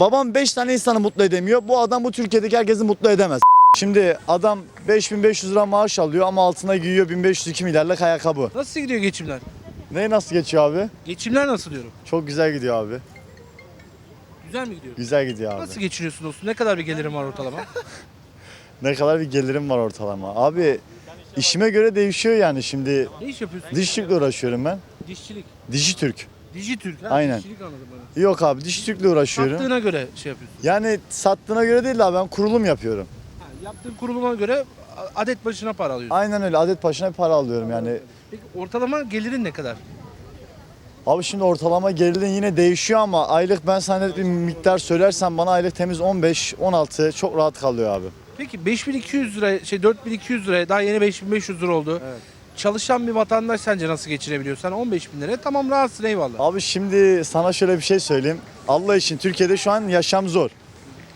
Babam 5 tane insanı mutlu edemiyor. Bu adam bu Türkiye'deki herkesi mutlu edemez. Şimdi adam 5500 lira maaş alıyor ama altına giyiyor 1502 milyarlık ayakkabı. Nasıl gidiyor geçimler? Ne nasıl geçiyor abi? Geçimler nasıl diyorum? Çok güzel gidiyor abi. Güzel mi gidiyor? Güzel gidiyor abi. Nasıl geçiniyorsun dostum? Ne kadar bir gelirim var ortalama? Ne kadar bir gelirim var ortalama. Abi işime göre değişiyor yani şimdi. ne iş yapıyorsun? Dişçilikle uğraşıyorum ben. Dişçilik. Dişi Türk. Dijitürk. Ha, Aynen. Dişçilik anladım ben. Yok abi dişi Türk'le uğraşıyorum. Sattığına göre şey yapıyorsun. Yani sattığına göre değil de abi ben kurulum yapıyorum. Ha, yaptığın kuruluma göre adet başına para alıyorsun. Aynen öyle adet başına bir para alıyorum yani. Peki ortalama gelirin ne kadar? Abi şimdi ortalama geriliğin yine değişiyor ama aylık ben sana net bir miktar söylersem bana aylık temiz 15 16 çok rahat kalıyor abi. Peki 5200 lira şey 4200 liraya daha yeni 5500 lira oldu. Evet. Çalışan bir vatandaş sence nasıl geçinebiliyor? Sen 15 bin liraya tamam rahatsın eyvallah. Abi şimdi sana şöyle bir şey söyleyeyim. Allah için Türkiye'de şu an yaşam zor.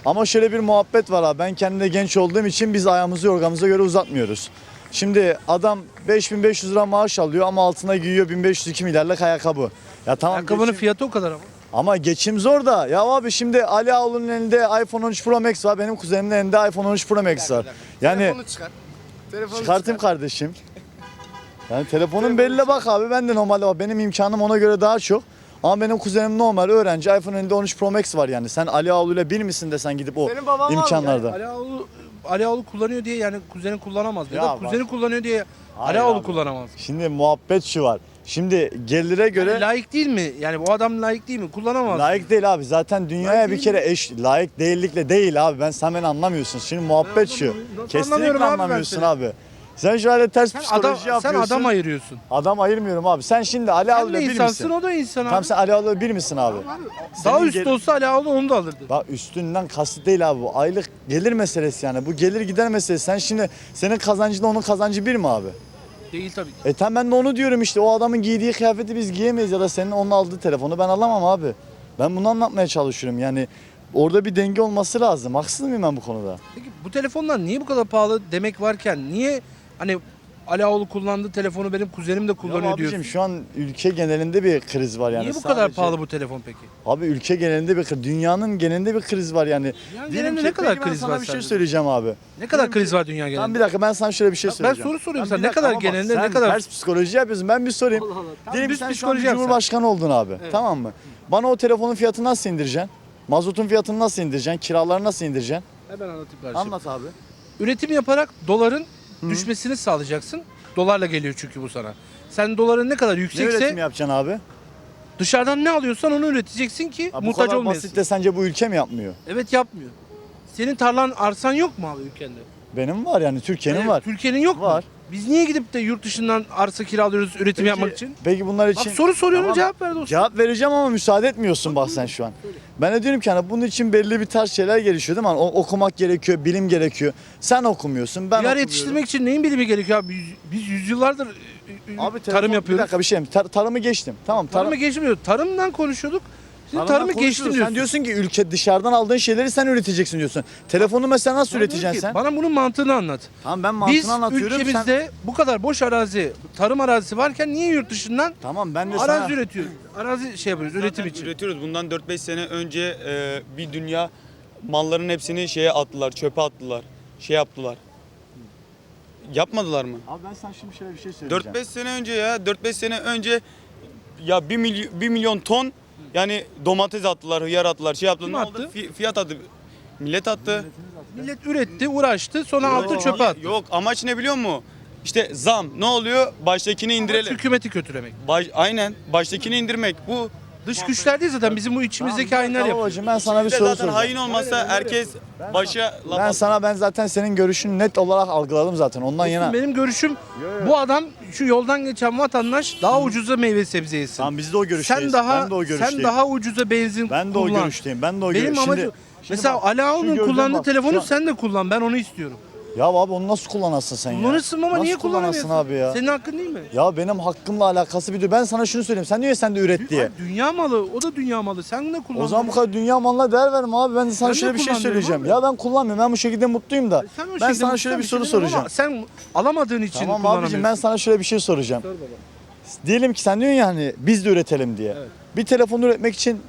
Ama şöyle bir muhabbet var abi. Ben kendimde genç olduğum için biz ayağımızı yorgamıza göre uzatmıyoruz. Şimdi adam 5500 lira maaş alıyor ama altına giyiyor 1502 milyarlık ayakkabı. Ya tamam Ayakkabının geçim- fiyatı o kadar ama. ama geçim zor da. Ya abi şimdi Ali Ağaoğlu'nun elinde iPhone 13 Pro Max var. Benim kuzenimin elinde iPhone 13 Pro Max var. Yani Telefonu çıkar. Telefonu Çıkartayım kardeşim. Yani telefonun belli bak abi ben de normalde bak benim imkanım ona göre daha çok. Ama benim kuzenim normal öğrenci iPhone elinde 13 Pro Max var yani. Sen Ali Ağaoğlu ile bir misin desen gidip o Senin baban var mı? imkanlarda. Ali Ağaoğlu, Ali Ağaoğlu kullanıyor diye yani kuzeni kullanamaz. Ya, Ya da bak. kuzeni kullanıyor diye Hayır Ali abi. kullanamaz. Şimdi muhabbet şu var. Şimdi gelire göre Yani layık değil mi? Yani bu adam layık değil mi? Kullanamaz. layık değil abi. Zaten dünyaya Layık bir değil kere eş layık değillikle değil abi. Ben sen beni anlamıyorsun. Şimdi muhabbet şu. anlamıyorum. Nasıl Kesinlikle anlamıyorum abi ben anlamıyorsun seni? abi. Sen şöyle ters Sen psikoloji adam, sen yapıyorsun. adam ayırıyorsun. Adam ayırmıyorum abi. Sen şimdi Ali Sen Ağaoğlu bir insansın misin? o da insan abi. Tamam sen Ali Ağaoğlu bir misin abi? Daha Senin üst olsa Ali Ağaoğlu onu da alırdı. Bak üstünden kastı değil abi bu. Aylık gelir meselesi yani. Bu gelir gider meselesi. Sen şimdi senin kazancıyla onun kazancı bir mi abi? Değil tabii ki. E tamam ben de onu diyorum işte. O adamın giydiği kıyafeti biz giyemeyiz ya da senin onun aldığı telefonu ben alamam abi. Ben bunu anlatmaya çalışıyorum. Yani orada bir denge olması lazım. Haksız mıyım ben bu konuda? Peki bu telefonlar niye bu kadar pahalı demek varken niye hani Ali Ağaoğlu kullandığı telefonu benim kuzenim de Ya kullanıyor abicim diyorsun? şu an ülke genelinde bir kriz var yani. niye bu kadar Sadece- pahalı bu telefon peki? Abi ülke genelinde bir kriz. Dünyanın genelinde bir kriz var yani. Diyelim genelinde ki- ne kadar peki ben kriz sana var bir şey sence? söyleyeceğim abi. Ne kadar kriz var dünya Tamam genelinde? bir dakika ben sana şöyle bir şey Ben söyleyeceğim. soru soruyorum sana. bir Ne kadar ama bak, genelinde, sen ne kadar- ters psikoloji yapıyorsun. Ben bir sorayım. Tamam, Diyelim ki düz sen şu an psikoloji bir yap sen. cumhurbaşkanı oldun abi. Tamam mı? Bana o telefonun fiyatını nasıl indireceksin? Mazotun fiyatını nasıl indireceksin? Kiraları nasıl indireceksin? Hemen anlatayım kardeşim. Anlat abi. Üretim yaparak doların düşmesini sağlayacaksın. Dolarla geliyor çünkü bu sana. Sen doların ne kadar Ne yüksekse üretim yapacaksın abi? dışarıdan ne alıyorsan onu üreteceksin ki Ha, bu muhtaç kadar olmayasın. basit de sence bu ülke mi yapmıyor? Evet yapmıyor. Senin tarlan arsan yok mu abi ülkende? Benim var yani Türkiye'nin Evet, var. Türkiye'nin yok Var. Biz niye gidip de yurt dışından arsa kiralıyoruz üretim Peki- yapmak için? Peki bunlar Bak için... soru soruyorum Tamam. cevap ver dostum. Cevap vereceğim ama müsaade etmiyorsun bak sen şu an. Ben de diyorum ki hani bunun için belli bir tarz şeyler gelişiyor değil mi? Hani o- okumak gerekiyor, bilim gerekiyor. Sen okumuyorsun, ben yer okumuyorum. yetiştirmek için neyin bilimi gerekiyor abi? Biz, biz yüzyıllardır e, e, Abi telefon- tarım Bir yapıyoruz. dakika bir şey mi? Tar- tarımı geçtim. Tamam tarım. Tarımı geçmiyor. Tarımdan konuşuyorduk. Şimdi tarımı geçtim diyorsun. Sen diyorsun ki ülke dışarıdan aldığın şeyleri sen üreteceksin diyorsun. Telefonu mesela nasıl diyor üreteceksin ki, sen? Bana bunun mantığını anlat. Tamam ben mantığını Biz anlatıyorum. sen- ülkemizde bu kadar boş arazi, tarım arazisi varken niye yurt dışından Tamam ben de arazi sana... üretiyoruz? Arazi şey yapıyoruz, üretim Zaten için. Üretiyoruz. Bundan 4-5 sene önce e, bir dünya malların hepsini şeye attılar, çöpe attılar. Şey yaptılar. Yapmadılar mı? Abi ben sana şimdi şöyle bir şey söyleyeceğim. 4-5 sene önce ya, 4-5 sene önce ya 1 milyon, 1 milyon ton yani domates attılar, hıyar attılar, şey yaptılar. Kim Ne attı? oldu? Fi- Fiyat attı. Millet attı. Millet üretti, uğraştı, sonra Yok, çöpe attı. Yok amaç ne biliyor musun? İşte zam ne oluyor? Baştakini indirelim. hükümeti kötülemek. Baş, aynen baştakini indirmek. Bu Dış güçler değil zaten bizim bu içimizdeki hainler Tamam yapıyor. hocam ben sana bir soru zaten soracağım. hain olmazsa herkes başa laf Ben sana ben zaten senin görüşünü net olarak algıladım zaten. Ondan yana. Benim görüşüm bu adam şu yoldan geçen vatandaş daha ucuza meyve sebze yesin. Tamam biz de o görüşteyiz. sen daha ben de o görüşteyim. sen daha ucuza benzin ben de o kullan. görüşteyim. Ben de o Benim görüş- amacım mesela gözden kullandığı bak, telefonu sen de kullan. Ben onu istiyorum. Ya abi onu nasıl kullanasın sen ya? Kullanırsın ama Nasıl niye kullanamıyorsun? abi ya? Senin hakkın değil mi? Ya benim hakkımla alakası bir de ben sana şunu söyleyeyim. Sen ya sen de üret diye. Abi dünya malı, o da dünya malı. Sen de kullan. O zaman bu kadar dünya malına değer verme abi. Ben de sana Ben de şöyle bir şey kullanmıyorum söyleyeceğim. abi. Ya ben kullanmıyorum. Ben bu şekilde mutluyum da. Sen o ben şekilde sana şöyle bir mutluysan soru şey soracağım. ama Sen alamadığın için Tamam abicim ben sana şöyle bir şey soracağım. Sor baba. Diyelim ki sen diyorsun ya hani biz de üretelim diye. Bir telefon üretmek için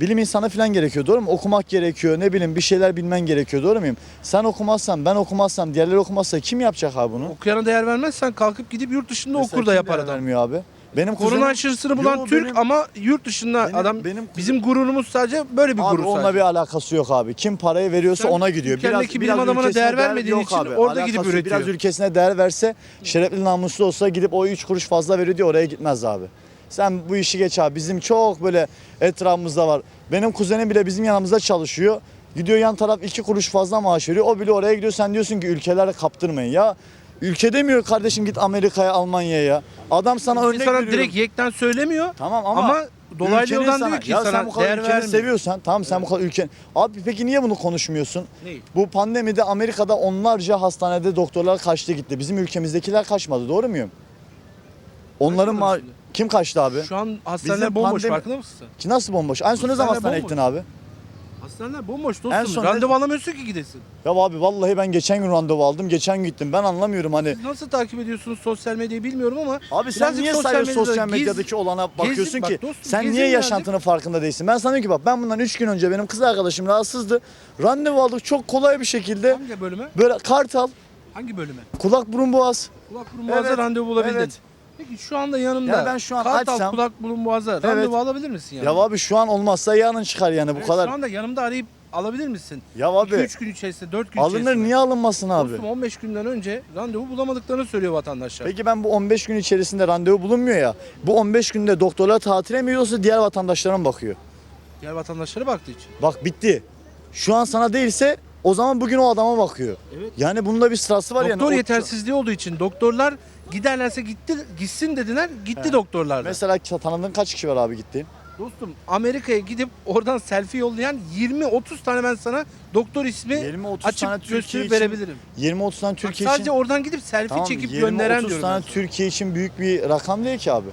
bilim insanı falan gerekiyor doğru mu? Okumak gerekiyor ne bileyim bir şeyler bilmen gerekiyor doğru muyum? Sen okumazsan ben okumazsam diğerleri okumazsa kim yapacak abi bunu? Okuyana değer vermezsen kalkıp gidip yurt dışında Mesela okur da kim yapar değer adam. vermiyor abi. Benim Korona kuzenim- aşısını bulan Yo, Türk benim- ama yurt dışında Benim- adam benim bizim gururumuz sadece böyle bir Abi gurur onunla sadece. bir alakası yok abi. Kim parayı veriyorsa Sen ona gidiyor. ülkendeki bilim adamına ülkesine değer vermediğin yok için orada gidip Alakası yok. üretiyor. Biraz ülkesine değer verse şerefli namuslu olsa gidip o 3 kuruş fazla veriyor diye oraya gitmez abi. Sen bu işi geç abi. Bizim çok böyle etrafımızda var. Benim kuzenim bile bizim yanımızda çalışıyor. Gidiyor yan taraf 2 kuruş fazla maaş veriyor. O bile oraya gidiyor. Sen diyorsun ki ülkelere kaptırmayın. Ya ülke demiyor kardeşim git Amerika'ya, Almanya'ya. Adam sana örnek sana veriyorum. direkt yekten söylemiyor Tamam ama, ama, dolaylı ülkenin yoldan sana- diyor ki ya sana sen bu kadar değer ülkeni vermiyor. seviyorsan tamam sen bu kadar ülken. Abi peki niye bunu konuşmuyorsun? Neyi? Bu pandemide Amerika'da onlarca hastanede doktorlar kaçtı gitti. Bizim ülkemizdekiler kaçmadı. Doğru muyum? Onların ma-. Kim kaçtı abi? Şu an hastaneler Bizim bomboş pandemi- farkında mısın? Ki nasıl bomboş? En son ne zaman Hastaneler hastaneye bomboş. gittin abi? Hastaneler bomboş En dostum. son Randevu ne- alamıyorsun ki gidesin. Ya abi vallahi ben geçen gün randevu aldım. Geçen gün gittim. Ben anlamıyorum hani. Siz nasıl takip ediyorsunuz sosyal medyayı bilmiyorum ama Abi sen birazcık niye sosyal sadece medyada sosyal gez- medyadaki olana bakıyorsun bak ki? dostum, sen gezin niye birazcık. yaşantının farkında değilsin? Ben sana diyorum ki bak ben bundan 3 gün önce benim kız arkadaşım rahatsızdı. Randevu aldık çok kolay bir şekilde. Hangi bölüme? Böyle kartal, Hangi bölüme? kulak burun boğaz. Kulak burun boğaza Evet, randevu bulabildin. evet. Peki şu anda yanımda Yani ben şu an Kartal açsam- kulak burun boğaza randevu alabilir misin yani? Ya abi şu an olmazsa yarın çıkar yani bu Evet, kadar. Şu anda yanımda arayıp alabilir misin? Ya abi 2-3 gün içerisinde, 4 gün alınır içerisinde. niye alınmasın abi? Dostum 15 günden önce randevu bulamadıklarını söylüyor vatandaşlar. Peki ben bu 15 gün içerisinde randevu bulunmuyor ya. Bu 15 günde doktorlar tatile mi yoksa diğer vatandaşlara mı bakıyor? Diğer vatandaşlara baktığı için. Bak bitti. Şu an sana değilse o zaman bugün o adama bakıyor. Evet. Yani bunda bir sırası var yani. Doktor O- yetersizliği olduğu için doktorlar giderlerse gitti gitsin dediler. Gitti He. doktorlar da. Mesela tanıdığın kaç kişi var abi gittiğin? Dostum Amerika'ya gidip oradan selfie yollayan 20-30 tane ben sana doktor ismi 20-30 açıp tane Türkiye gösterip için verebilirim. 20-30 tane Bak, Türkiye sadece için. oradan gidip selfie Tamam çekip 20-30 gönderen diyorum. tane ben. Türkiye için büyük bir rakam değil ki abi.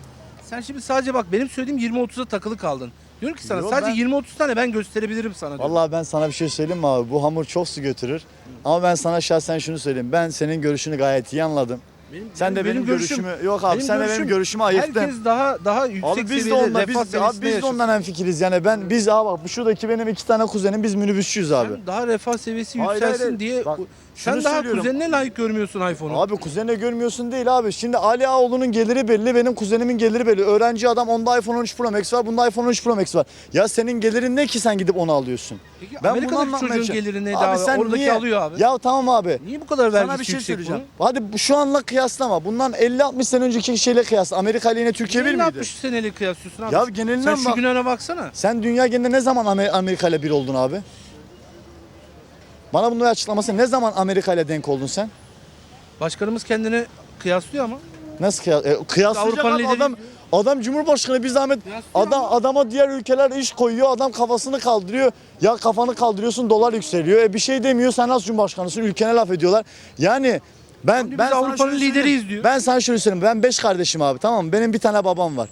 Sen şimdi sadece bak benim söylediğim 20-30'a takılı kaldın. Diyorum ki sana Yo, sadece ben- 20-30 tane ben gösterebilirim sana diyorum. Vallahi ben sana bir şey söyleyeyim mi abi? Bu hamur çok su götürür. Ama ben sana şahsen şunu söyleyeyim. Ben senin görüşünü gayet iyi anladım. Benim- Sen de benim, görüşüm- görüşümü yok abi benim sen de benim görüşüm- görüşümü ayıktın. Herkes daha daha yüksek Abi biz de seviyede onunla refah biz, de- abi seviyesinde biz de ondan hemfikiriz yani ben biz abi bak bu şuradaki benim iki tane kuzenim biz minibüsçüyüz abi. Sen daha refah seviyesi Hayır, yükselsin hayır, diye bak, sen şunu daha söylüyorum. kuzenine layık görmüyorsun iPhone'u. Abi kuzenine görmüyorsun değil abi. Şimdi Ali Ağoğlu'nun geliri belli, benim kuzenimin geliri belli. Öğrenci adam onda iPhone 13 Pro Max var, bunda iPhone 13 Pro Max var. Ya senin gelirin ne ki sen gidip onu alıyorsun? Peki Ben bunu Amerika'daki anlatmaya çocuğun çalışıyorum. geliri neydi Abi abi? sen Oradaki niye- alıyor abi. Ya tamam abi. Niye bu kadar vergisi Sana bir şey yüksek söyleyeceğim. bunun? Hadi bu- şu anla kıyaslama. Bundan 50-60 sene önceki şeyle kıyasla. Amerika ile yine Türkiye bir Niye miydi? 60 senelik kıyaslıyorsun abi? Ya Sen genelinden şu bak. günahına baksana. Sen dünya genelinde ne zaman Amer- Amerika ile bir oldun abi? Bana bunu açıklaması ne zaman Amerika ile denk oldun sen? Başkanımız kendini kıyaslıyor ama. Nasıl kıyas e, kıyaslayacak Avrupa'nın abi lideri adam adam cumhurbaşkanı bir zahmet adam ama. adama diğer ülkeler iş koyuyor adam kafasını kaldırıyor ya kafanı kaldırıyorsun dolar yükseliyor e bir şey demiyor sen nasıl cumhurbaşkanısın ülkene laf ediyorlar yani ben Biz ben sana Avrupa'nın şöyle lideriyiz söyleyeyim. diyor. Ben sana şöyle söyleyeyim ben 5 kardeşim abi tamam mı? Benim bir tane babam var.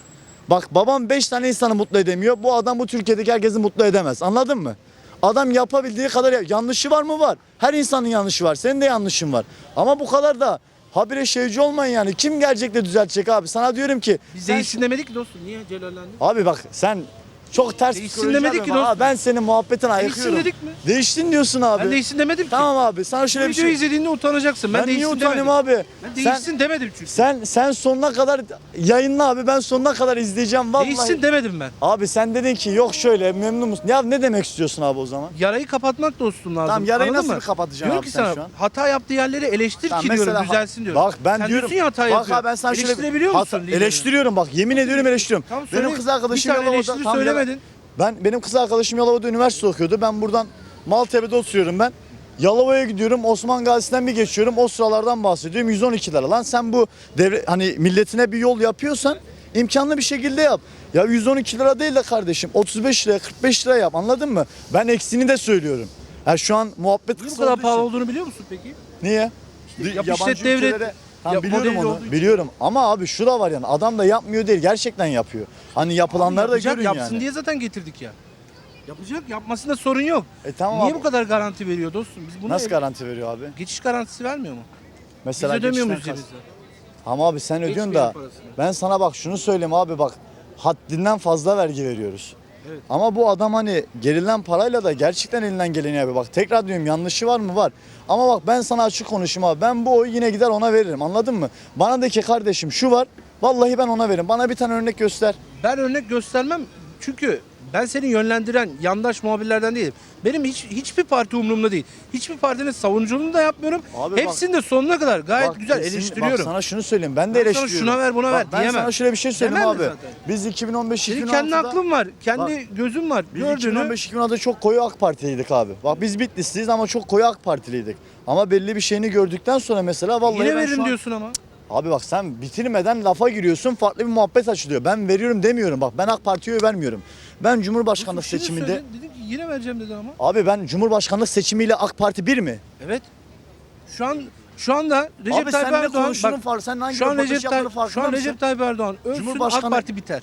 Bak babam 5 tane insanı mutlu edemiyor. Bu adam bu Türkiye'deki herkesi mutlu edemez. Anladın mı? Adam yapabildiği kadar yap- yanlışı var mı var? Her insanın yanlışı var. Senin de yanlışın var. Ama bu kadar da habire şeyci olmayın yani. Kim gelecek de düzeltecek abi? Sana diyorum ki Biz sen- demedik ki dostum. Niye celallendin? Abi bak sen çok ters Değişsin demedik ki dostum. Ben senin muhabbetini Değişsin ayıkıyorum. dedik mi? Değiştin diyorsun abi. Ben değişsin demedim ki. Tamam abi sana şöyle bir videoyu şey. izlediğinde utanacaksın. Ben, Ben niye değişsin utanayım demedim. abi? Ben Sen- değişsin demedim çünkü. Sen sen sonuna kadar yayınla abi ben sonuna kadar izleyeceğim vallahi. Değişsin demedim ben. Abi sen dedin ki yok şöyle memnun musun? Ya ne demek istiyorsun abi o zaman? Yarayı kapatmak dostum lazım. Tamam, yarayı Anladın nasıl mı? kapatacaksın diyorum abi ki sen sana şu an? hata yaptığı yerleri eleştir Tamam, ki diyorum mesela- düzelsin diyorum. Bak ben Sen diyorum. diyorsun ya hata bak yapıyor. abi ben sana şöyle Eleştirebiliyor musun Hata- liderini? Eleştiriyorum bak yemin ediyorum eleştiriyorum. Tamam, benim kız arkadaşım bir tane eleştiri tam söylemedin. Ben benim kız arkadaşım Yalova'da üniversite okuyordu. Ben buradan Maltepe'de oturuyorum ben. Yalova'ya gidiyorum. Osman Gazi'den bir geçiyorum. O sıralardan bahsediyorum. 112 lira. Lan sen bu devre hani milletine bir yol yapıyorsan imkanlı bir şekilde yap. Ya 112 lira değil de kardeşim 35 lira 45 lira yap anladın mı? Ben eksiğini de söylüyorum. Ha şu an muhabbet Niye bu kısa kadar olduğu pahalı için- olduğunu biliyor musun peki? Niye? yap Yabancı işlet devret- ülkelere- Tamam yap biliyorum onu. Biliyorum ama abi şu da var yani adam da yapmıyor değil gerçekten yapıyor. Hani yapılanları da Yapacak, görün yapsın yani. diye zaten getirdik ya. Yapacak, yapmasında sorun yok. E tamam Niye abi. bu kadar garanti veriyor dostum? Biz bunu Nasıl garanti veriyor abi? geçiş garantisi vermiyor mu? Mesela Biz ödemiyor muyuz kas-? Ama abi sen ödüyorsun Geçmeyen da parasını. ben sana bak şunu söyleyeyim abi bak haddinden fazla vergi veriyoruz. Evet. Ama bu adam hani gerilen parayla da gerçekten elinden geleni yapıyor. Bak tekrar diyorum yanlışı var mı? Var. Ama bak ben sana açık konuşayım abi. Ben bu oyu yine gider ona veririm. Anladın mı? Bana de ki kardeşim şu var. Vallahi ben ona veririm. Bana bir tane örnek göster. Ben örnek göstermem çünkü ben seni yönlendiren yandaş muhabirlerden değilim. Benim hiç hiçbir parti umurumda değil. Hiçbir partinin savunuculuğunu da yapmıyorum. Abi bak- Hepsini de sonuna kadar gayet Bak güzel kesin- eleştiriyorum. Bak sana şunu söyleyeyim. Ben de Ben sana eleştiriyorum. şuna ver, buna Bak ver Ben diyemem. sana şöyle bir şey söyleyeyim Demem abi. zaten. Biz 2015 Senin 2016'da kendi aklın var. Kendi gözün var. Biz Gördüğünü 2015 2016'da çok koyu AK Partiliydik abi. Bak biz Bitlisliyiz ama çok koyu AK Partiliydik. Ama belli bir şeyini gördükten sonra mesela vallahi yine ben veririm şu an- diyorsun ama. Abi bak sen bitirmeden lafa giriyorsun farklı bir muhabbet açılıyor. Ben veriyorum demiyorum bak ben AK Parti'ye oy vermiyorum. Ben Cumhurbaşkanlık Şimdi seçiminde söyledin, Dedin ki yine vereceğim dedin ama. Abi ben Cumhurbaşkanlık seçimiyle AK Parti bir mi? Evet. Şu an şu anda Recep Abi Tayyip sen ne Erdoğan konuştuğunun bak, farkı sen hangi şu an röportaj Recep yaptığının farkında şu an mısın? Recep Tayyip Erdoğan ölsün Cumhurbaşkanı- AK Parti biter.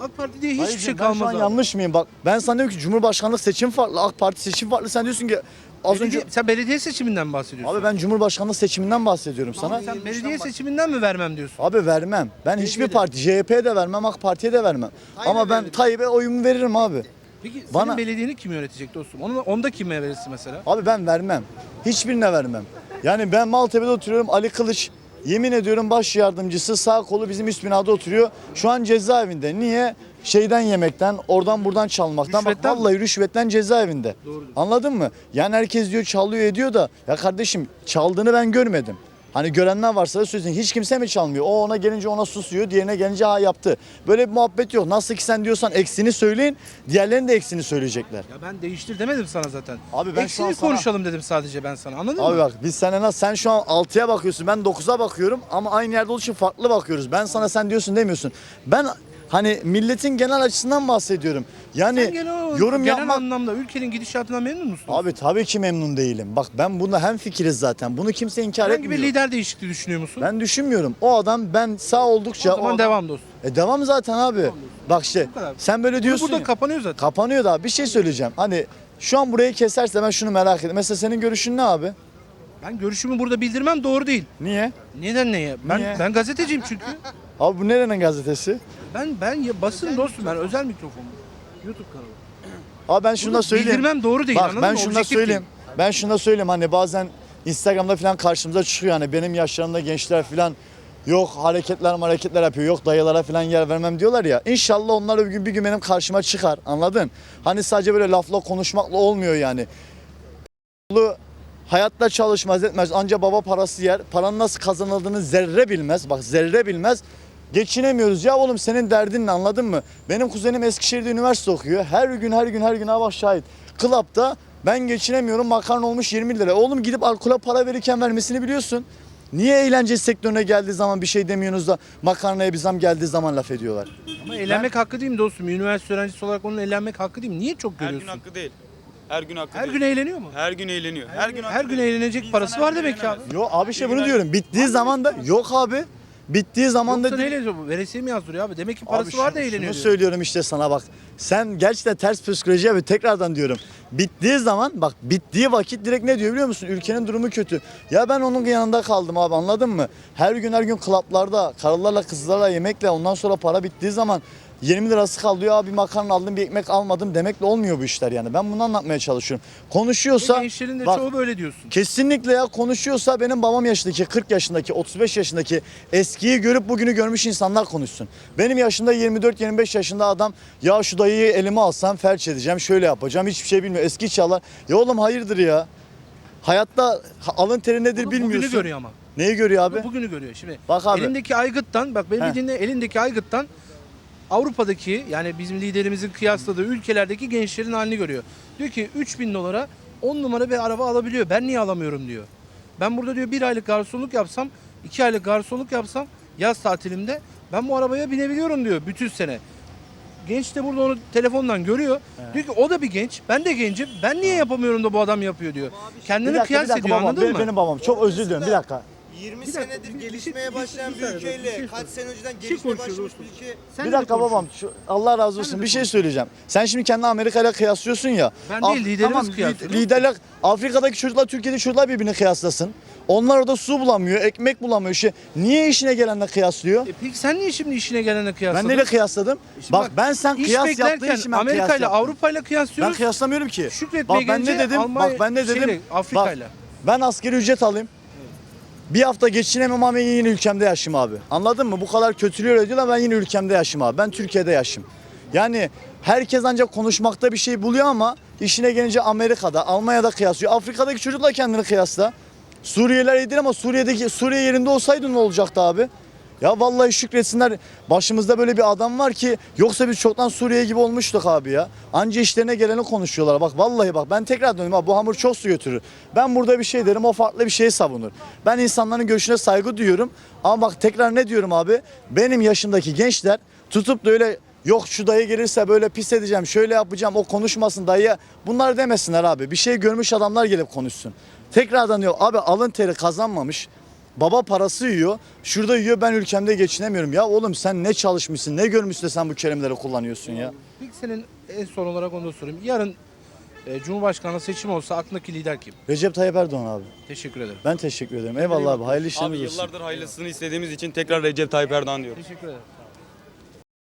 AK Parti diye hiçbir Hayır, şey ben şu kalmaz an abi. yanlış mıyım? Bak ben sana diyorum ki Cumhurbaşkanlık seçim farklı, AK Parti seçim farklı. Sen diyorsun ki az Belediye- önce sen belediye seçiminden bahsediyorsun. Abi ben Cumhurbaşkanlık seçiminden bahsediyorum sana. sen belediye seçiminden mi vermem diyorsun? Abi vermem. Ben hiçbir parti, CHP'ye de vermem, AK Parti'ye de vermem. Ama ben Tayyip'e oyumu veririm abi. Peki senin Bana- belediyeni kim yönetecek dostum? Onu, onda kime verirsin mesela? Abi ben vermem. Hiçbirine vermem. Yani ben Maltepe'de oturuyorum. Ali Kılıç yemin ediyorum baş yardımcısı sağ kolu bizim üst binada oturuyor. Şu an cezaevinde. Niye? Şeyden yemekten, oradan buradan çalmaktan. Rüşvetten Bak vallahi rüşvetten cezaevinde. Anladın mı? Yani herkes diyor çalıyor ediyor da ya kardeşim çaldığını ben görmedim. Hani görenler varsa da söylesin. Hiç kimse mi çalmıyor? O ona gelince ona susuyor. Diğerine gelince ha yaptı. Böyle bir muhabbet yok. Nasıl ki sen diyorsan eksini söyleyin. Diğerlerinin de eksini söyleyecekler. Ya ben değiştir demedim sana zaten. Abi ben şu an sana- konuşalım dedim sadece ben sana. Anladın Abi mı? bak biz sana nasıl sen şu an 6'ya bakıyorsun ben 9'a bakıyorum ama aynı yerde olduğu için farklı bakıyoruz. Ben sana sen diyorsun demiyorsun. Ben hani milletin genel açısından bahsediyorum. Yani Sen genel, yorum genel yapmak anlamda ülkenin gidişatından memnun musun? Abi tabii ki memnun değilim. Bak ben bunda hem fikiriz zaten. Bunu kimse inkar Herhangi bir etmiyor. lider değişikliği düşünüyor musun? Ben düşünmüyorum. O adam ben sağ oldukça o zaman adam- devam dostum. E devam zaten abi. Bak işte Bu kadar. sen böyle diyorsun. Burada ya. kapanıyor zaten. Kapanıyor da bir şey söyleyeceğim. Hani şu an burayı keserse ben şunu merak ediyorum. Mesela senin görüşün ne abi? Ben görüşümü burada bildirmem doğru değil. Niye? Neden neye? Ben Niye? ben gazeteciyim çünkü. Abi bu nerenin gazetesi? Ben ben ya basın dostum ben özel mikrofon. YouTube kanalı. Abi ben şunu da söyleyeyim. bildirmem doğru değil, Bak anladın ben mı? şunu da Objektif söyleyeyim. Ben şunu da söyleyeyim hani bazen Instagram'da falan karşımıza çıkıyor hani benim yaşlarımda gençler falan yok hareketler hareketler yapıyor yok dayılara falan yer vermem diyorlar ya. İnşallah onlar bir gün bir gün benim karşıma çıkar anladın? Hani sadece böyle lafla konuşmakla olmuyor yani. Hayatta çalışmaz etmez anca baba parası yer. Paranın nasıl kazanıldığını zerre bilmez. Bak zerre bilmez. Geçinemiyoruz ya oğlum senin derdin ne anladın mı? Benim kuzenim Eskişehir'de üniversite okuyor. Her gün her gün her gün bak şahit. Klapta ben geçinemiyorum makarna olmuş 20 lira. Oğlum gidip alkola para verirken vermesini biliyorsun. Niye eğlence sektörüne geldiği zaman bir şey demiyorsunuz da makarnaya bir zam geldiği zaman laf ediyorlar? Ama eğlenmek hakkı değil mi dostum? Üniversite öğrencisi olarak onun eğlenmek hakkı değil mi? Niye çok Her gün görüyorsun? hakkı değil. Her gün hakkı Her değil. gün eğleniyor mu? her gün eğleniyor. Her, gün hakkı Her gün değil. eğlenecek İnsan parası her var gün demek ki abi. eğlenemez. Yo abi işte bunu diyorum. Bittiği zaman da yok abi. Bittiği zaman da Yoksa neyle eğleniyor bu? Veresiye mi yazdırıyor abi? Demek ki parası Abi var da eğleniyor. Şunu diyor. söylüyorum işte sana bak. Sen gerçekten ters psikoloji yapıyor. Tekrardan diyorum. Bittiği zaman bak bittiği vakit direkt ne diyor biliyor musun? Ülkenin durumu kötü. Ya ben onun yanında kaldım abi anladın mı? Her gün her gün klaplarda karılarla kızlarla yemekle ondan sonra para bittiği zaman 20 lirası kalıyor abi makarna aldım bir ekmek almadım demekle olmuyor bu işler yani. Ben bunu anlatmaya çalışıyorum. Konuşuyorsa Gençlerin de bak, çoğu böyle diyorsun. Kesinlikle ya konuşuyorsa benim babam yaşındaki 40 yaşındaki 35 yaşındaki eskiyi görüp bugünü görmüş insanlar konuşsun. Benim yaşımda 24-25 yaşında adam ya şu dayıyı elime alsam felç edeceğim şöyle yapacağım hiçbir şey bilmiyor. Eski çağlar ya oğlum hayırdır ya. Hayatta ha- alın teri nedir Bu- bilmiyorsun. Bugünü görüyor ama. Neyi görüyor abi? Bugünü görüyor. Şimdi Bak abi. elindeki aygıttan bak benim dinle elindeki aygıttan Avrupa'daki yani bizim liderimizin kıyasladığı ülkelerdeki gençlerin halini görüyor. Diyor ki 3000 dolara 10 numara bir araba alabiliyor. Ben niye alamıyorum diyor. Ben burada diyor bir aylık garsonluk yapsam, iki aylık garsonluk yapsam yaz tatilimde ben bu arabaya binebiliyorum diyor bütün sene. Genç de burada onu telefondan görüyor. Diyor ki o da bir genç. Ben de gencim. Ben niye yapamıyorum da bu adam yapıyor diyor. Kendini dakika, kıyas dakika ediyor babam, anladın benim, mı? benim babam çok özür diliyorum bir dakika. 20 Bir dakika, senedir bir- bir gelişmeye şey- bir- başlayan bir bir bir ülkeyle şey kaç sene önceden şey gelişmeye konuşuyoruz, başlamış bir ülke. Sen bir dakika babam. Şu, Allah razı olsun. Bir şey söyleyeceğim. Sen şimdi kendi Amerika ile kıyaslıyorsun ya. Ben Af- değil, liderimiz tamam, kıyaslıyor. Liderler Afrika'daki çocuklar Türkiye'deki çocuklar birbirini kıyaslasın. Onlar orada su bulamıyor, ekmek bulamıyor. Şey, niye işine gelenle kıyaslıyor? E peki sen niye şimdi işine gelene kıyasladın? Ben neyle kıyasladım? Şimdi bak, ben sen iş kıyas beklerken yaptığın için ben Amerika kıyas ile yaptım. Avrupa ile Ben kıyaslıyoruz. kıyaslamıyorum ki. Şükretmeye Bak ben ne gelince dedim? Almanya bak ben ne dedim? şeyle, Afrika'yla. Bak, ben askeri ücret alayım. Bir hafta geçinemem ama yine ülkemde yaşayayım abi. Anladın mı? Bu kadar kötülüyor diyorlar ben yine ülkemde yaşayayım abi. Ben Türkiye'de yaşayayım. Yani herkes ancak konuşmakta bir şey buluyor ama işine gelince Amerika'da, Almanya'da kıyaslıyor. Afrika'daki çocukla kendini kıyasla. Suriyeliler iyidir ama Suriye'deki Suriye yerinde olsaydı ne olacaktı abi? Ya vallahi şükretsinler başımızda böyle bir adam var ki yoksa biz çoktan Suriye gibi olmuştuk abi ya. Anca işlerine geleni konuşuyorlar. Bak vallahi bak ben tekrar dönüyorum bu hamur çok su götürür. Ben burada bir şey derim o farklı bir şey savunur. Ben insanların görüşüne saygı duyuyorum. Ama bak tekrar ne diyorum abi? Benim yaşımdaki gençler tutup da öyle yok şu dayı gelirse böyle pis edeceğim şöyle yapacağım o konuşmasın dayı. Bunlar demesinler abi. Bir şey görmüş adamlar gelip konuşsun. Tekrardan diyor abi alın teri kazanmamış. Baba parası yiyor. Şurada yiyor ben ülkemde geçinemiyorum. Ya oğlum sen ne çalışmışsın ne görmüşsün de sen bu kelimeleri kullanıyorsun ya. Peki senin en son olarak onu da sorayım. Yarın e, Cumhurbaşkanlığı seçimi olsa aklındaki lider kim? Recep Tayyip Erdoğan abi. Teşekkür ederim. Ben teşekkür ederim. Eyvallah abi. Hayırlı işleriniz Abi olsun. yıllardır hayırlısını istediğimiz için tekrar Recep Tayyip Erdoğan diyoruz. Teşekkür ederim.